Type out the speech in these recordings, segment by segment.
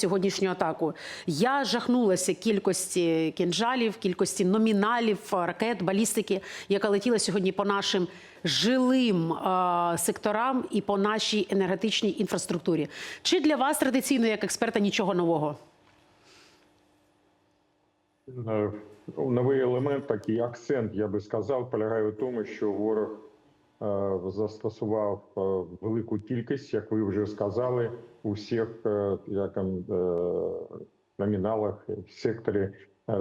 Сьогоднішню атаку я жахнулася кількості кінжалів, кількості номіналів ракет, балістики, яка летіла сьогодні по нашим жилим е, секторам і по нашій енергетичній інфраструктурі. Чи для вас традиційно, як експерта, нічого нового? Е, Новий елемент, такий акцент, я би сказав, полягає в тому, що ворог застосував е, велику кількість, як ви вже сказали, у всіх е, е, номіналах в секторі е,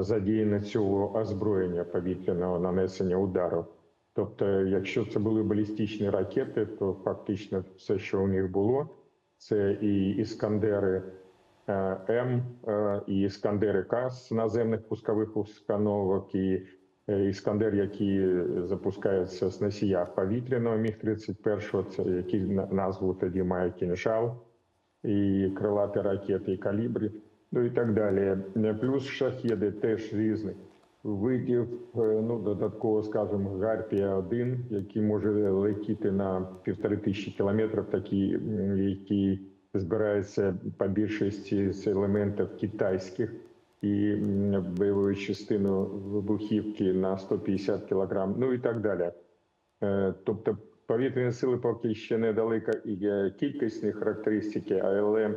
задіяно цього озброєння повітряного нанесення удару. Тобто, якщо це були балістичні ракети, то фактично все, що у них було, це і іскандери е, М, е, і іскандери К з наземних пускових установок, і е, іскандер, який запускається з носія повітряного міг 31 це який назву тоді має кінжал, і крилаті ракети, і калібри, ну і так далі. Е, Плюс шахеди теж різних видів. е, Ну додатково, скажімо, Гарпія 1 який може летіти на півтори тисячі кілометрів, такі, які збираються по більшості з елементів китайських і м, бойовою частину вибухівки на 150 кілограм, ну і так далі. Е, Тобто повітряні сили поки ще недалеко і е, кількісні характеристики, але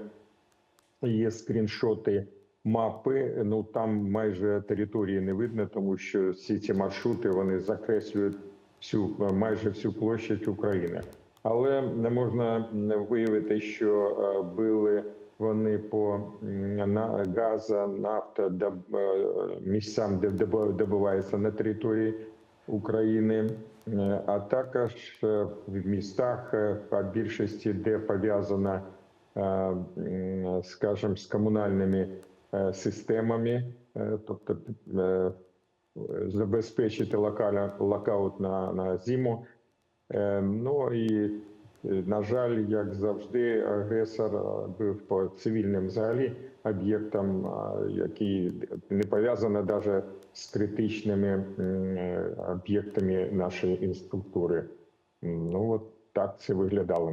є скріншоти мапи. Ну там майже території не видно, тому що всі ці маршрути вони закреслюють всю майже всю площадь України. Але не можна виявити, що е, били вони по на газа, нафта доб- е, місцям, де добувається на території України, Е, а також е, в містах по більшості, де пов'язана скажімо, з комунальними системами, тобто забезпечити локаут на, на зиму. Ну і на жаль, як завжди, агресор був по цивільним взагалі об'єктам, які не пов'язані навіть з критичними об'єктами нашої інструктури. Ну от так це виглядало.